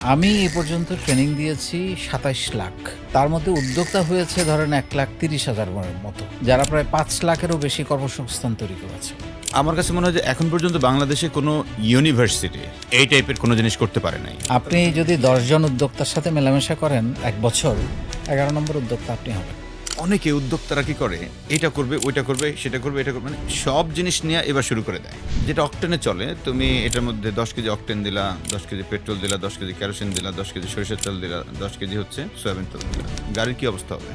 আমি এ পর্যন্ত ট্রেনিং দিয়েছি সাতাইশ লাখ। তার মধ্যে উদ্যোক্তা হয়েছে ধরেন এক লাখ তিরিশ হাজার মতো যারা প্রায় পাঁচ লাখেরও বেশি কর্মসংস্থান তৈরি করেছে। আমার কাছে মনে হয় যে এখন পর্যন্ত বাংলাদেশে কোনো ইউনিভার্সিটি এই টাইপের কোনো জিনিস করতে পারে নাই। আপনি যদি দশজন উদ্যোক্তার সাথে মেলামেশা করেন এক বছর এগারো নম্বর উদ্যোক্তা আপনি হবেন। অনেকে উদ্যোক্তারা কি করে? এটা করবে ওইটা করবে সেটা করবে এটা করবে মানে সব জিনিস নিয়ে এবার শুরু করে দেয়। যেটা অকটেনে চলে তুমি এটার মধ্যে দশ কেজি অকটেন দিলা দশ কেজি পেট্রোল দিলা দশ কেজি ক্যারোসিন দিলা দশ কেজি সরিষার তেল দিলা দশ কেজি হচ্ছে সয়াবিন তেল দিলা। গাড়ির কি অবস্থা হবে?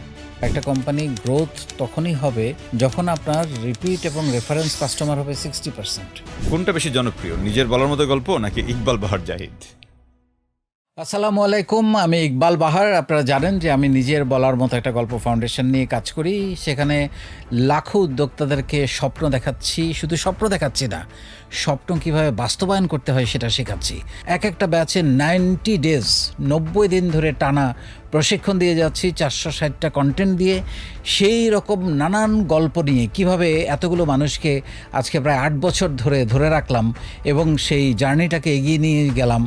একটা কোম্পানি গ্রোথ তখনই হবে যখন আপনার রিপিট এবং রেফারেন্স কাস্টমার হবে সিক্সটি পার্সেন্ট কোনটা বেশি জনপ্রিয়? নিজের বলার মতো গল্প নাকি ইকবাল বাহার জাহিদ? আসসালামু আলাইকুম, আমি ইকবাল বাহার। আপনারা জানেন যে আমি নিজের বলার মতো একটা গল্প ফাউন্ডেশন নিয়ে কাজ করি। সেখানে লাখো উদ্যোক্তাদেরকে স্বপ্ন দেখাচ্ছি। শুধু স্বপ্ন দেখাচ্ছি না, স্বপ্ন কীভাবে বাস্তবায়ন করতে হয় সেটা শেখাচ্ছি। এক একটা ব্যাচে নাইনটি ডেজ, নব্বই দিন ধরে টানা প্রশিক্ষণ দিয়ে যাচ্ছি, চারশো ষাটটা কন্টেন্ট দিয়ে। সেই রকম নানান গল্প নিয়ে কীভাবে এতগুলো মানুষকে আজকে প্রায় আট বছর ধরে ধরে রাখলাম এবং সেই জার্নিটাকে এগিয়ে নিয়ে গেলাম।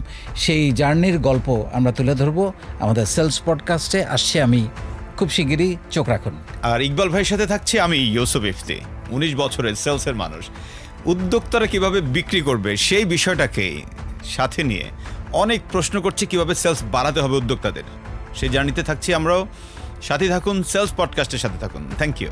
সেই জার্নির গল্প আমরা তুলে ধরবো আমাদের সেলস পডকাস্টে। আসছে আমি খুব শিগগিরই, চোখ রাখুন। আর ইকবাল ভাইয়ের সাথে থাকছি আমি ইউসুফ ইফতি, উনিশ বছরের সেলসের মানুষ। উদ্যোক্তারা কীভাবে বিক্রি করবে সেই বিষয়টাকে সাথে নিয়ে অনেক প্রশ্ন করছে কীভাবে সেলস বাড়াতে হবে উদ্যোক্তাদের। সেই জার্নিতে থাকছি আমরাও। সাথে থাকুন, সেলস পডকাস্টের সাথে থাকুন। Thank you